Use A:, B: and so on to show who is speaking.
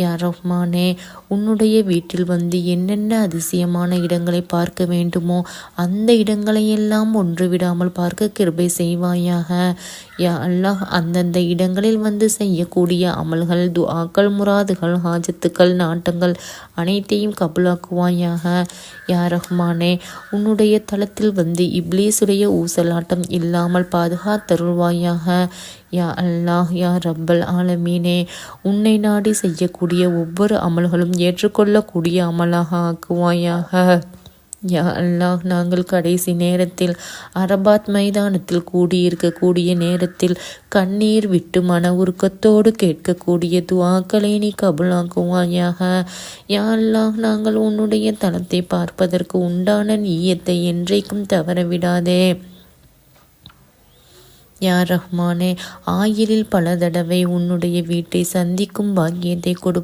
A: யா ரஹ்மானே உன்னுடைய வீட்டில் வந்து என்னென்ன அதிசயமான இடங்களை பார்க்க வேண்டுமோ அந்த இடங்களையெல்லாம் ஒன்று விடாமல் பார்க்க கிருபை செய்வாயாக. யா அல்லாஹ் அந்தந்த இடங்களில் வந்து செய்யக்கூடிய அமல்கள் துஆக்கள் முராதுகள் ஹாஜத்துக்கள் நாட்டங்கள் அனைத்தையும் கபுலாக்குவாயாக. யா ரஹ்மானே உன்னுடைய தளத்தில் வந்து இப்லீஸுடைய ஊசலாட்டம் இல்லாமல் பாதுகாத்தருள்வாயாக. யா அல்லாஹ் யா ரப்பல் ஆலமீனே. உன்னை நாடி செய்யக்கூடிய ஒவ்வொரு அமல்களும் ஏற்றுக்கொள்ளக்கூடிய அமலாக ஆக்குவாயாக யா அல்லாஹ் நாங்கள் கடைசி நேரத்தில் அரபாத் மைதானத்தில் கூடியிருக்கக்கூடிய நேரத்தில் கண்ணீர் விட்டு மன உருக்கத்தோடு கேட்கக்கூடிய துவாக்களை நீ கபுலாக்குவாயாக. யா அல்லாஹ் நாங்கள் உன்னுடைய தளத்தை பார்ப்பதற்கு உண்டான நீயத்தை என்றைக்கும் தவறவிடாதே. யா ரஹ்மானே? ஆயிரில் பல தடவை உன்னுடைய வீட்டை சந்திக்கும் பாக்கியத்தை கொடு